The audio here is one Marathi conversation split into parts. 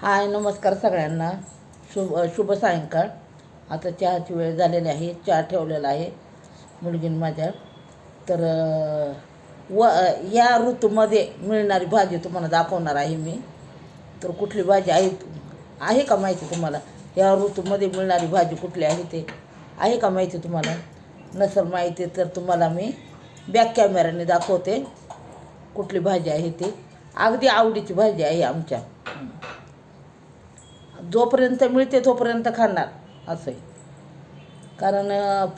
हाय नमस्कार सगळ्यांना. शुभ शुभ सायंकाळ. आता चहाची वेळ झालेली आहे. चहा ठेवलेला आहे मुलगीन माझ्या. तर व या ऋतूमध्ये मिळणारी भाजी तुम्हाला दाखवणार आहे मी. तर कुठली भाजी आहे? आहे का माहिती तुम्हाला? या ऋतूमध्ये मिळणारी भाजी कुठली आहे ते? आहे का माहिती तुम्हाला? नसेल माहिती तर तुम्हाला मी बॅक कॅमेऱ्याने दाखवते कुठली भाजी आहे ती. अगदी आवडीची भाजी आहे आमच्या. जोपर्यंत मिळते तोपर्यंत खाणार असं आहे कारण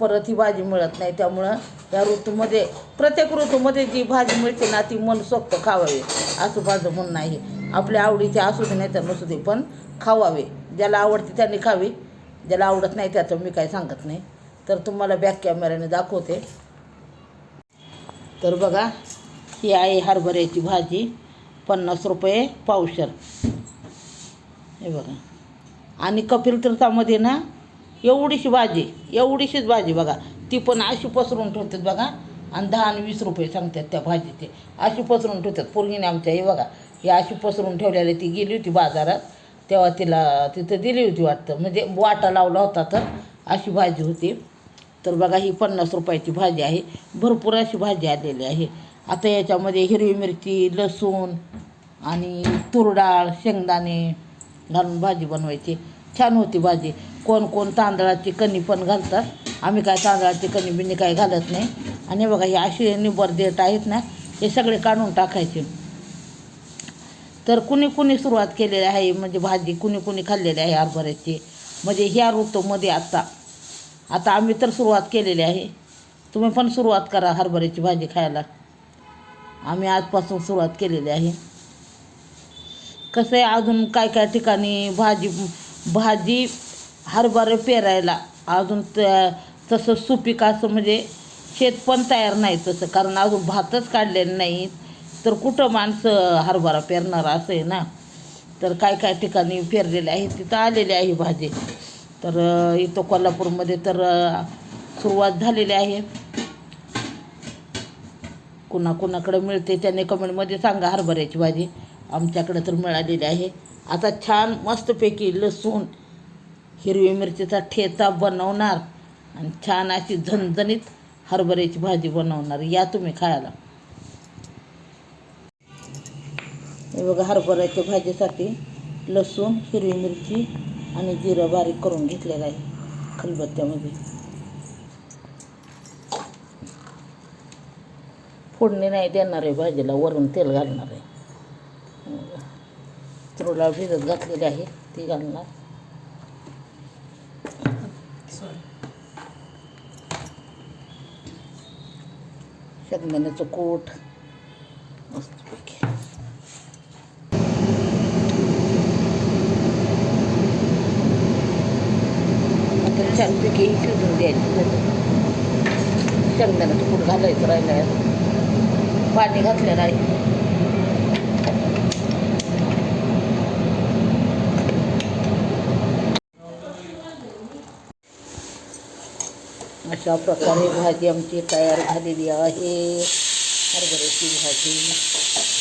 परत ही भाजी मिळत नाही त्यामुळं या ऋतूमध्ये प्रत्येक ऋतूमध्ये जी भाजी मिळते ना ती मन सोक्त खावावी असं माझं म्हणणं आहे. आपल्या आवडीचे असू दे नाही तर नसू दे पण खावावे. ज्याला आवडते त्यांनी खावी ज्याला आवडत नाही त्याचं मी काय सांगत नाही. तर तुम्हाला बॅक कॅमेऱ्याने दाखवते. तर बघा ही आहे हरभऱ्याची भाजी पन्नास रुपये पावशर. हे बघा. आणि कपिल तीर्थामध्ये ना एवढीशी भाजी एवढीशीच भाजी बघा. ती पण अशी पसरून ठेवतात बघा. आणि दहा आणि वीस रुपये सांगतात त्या भाजीचे. अशी पसरून ठेवतात. पोरगीने आमच्या हे बघा हे अशी पसरून ठेवलेली ती गेली होती बाजारात. तेव्हा तिला तिथं दिली होती वाटतं. म्हणजे वाटा लावला होता तर अशी भाजी होती. तर बघा ही पन्नास रुपयाची भाजी आहे. भरपूर अशी भाजी आलेली आहे. आता याच्यामध्ये हिरवी मिरची लसूण आणि तुरडाळ शेंगदाणे घालून भाजी बनवायची. छान होती भाजी. कोण कोण तांदळाची कणी पण घालतात. आम्ही काय तांदळाची कणी बिनी काय घालत नाही. आणि बघा हे अशी निबर देठ आहेत ना हे सगळे काढून टाकायचे. तर कुणी कुणी सुरुवात केलेली आहे म्हणजे भाजी कुणी कुणी खाल्लेली आहे हरभऱ्याची. म्हणजे ह्या ऋतूमध्ये आत्ता आता आम्ही तर सुरुवात केलेली आहे. तुम्ही पण सुरुवात करा हरभऱ्याची भाजी खायला. आम्ही आजपासून सुरुवात केलेली आहे. कसं आहे अजून काय काय ठिकाणी भाजी भाजी हरभरे पेरायला. अजून त्या तसं सुपीक असं म्हणजे शेत पण तयार नाही तसं कारण अजून भातच काढलेले नाहीत तर कुठं माणसं हरभरा पेरणार असं आहे ना? तर काय काय ठिकाणी पेरलेले आहे तिथं आलेली आहे भाजी. तर इथं कोल्हापूरमध्ये तर सुरुवात झालेली आहे. कुणा कुणाकडे मिळते त्याने कमेंटमध्ये सांगा हरभऱ्याची भाजी. आमच्याकडे तर मिळालेली आहे. आता छान मस्तपैकी लसूण हिरवी मिरचीचा ठेचा बनवणार आणि छान अशी झणझणीत हरभऱ्याची भाजी बनवणार. या तुम्ही खायला. हे बघा हरभऱ्याच्या भाजीसाठी लसूण हिरवी मिरची आणि जिरं बारीक करून घेतलेलं आहे खलबत्त्यामध्ये. फोडणी नाही देणार आहे भाजीला वरून तेल घालणार आहे. तुरडाळ भिजत घातलेली आहे ती घालणार. शेंगदाण्याचं कूट. मस्तपैकी आता छानपैकी शिजून द्यायची शेंगदाण्याचं कूट घालायचं राहिलं पाणी घातलेलं आहे. अशा प्रकारे भाजी आमची तयार झालेली आहे. हरभऱ्याची भाजी.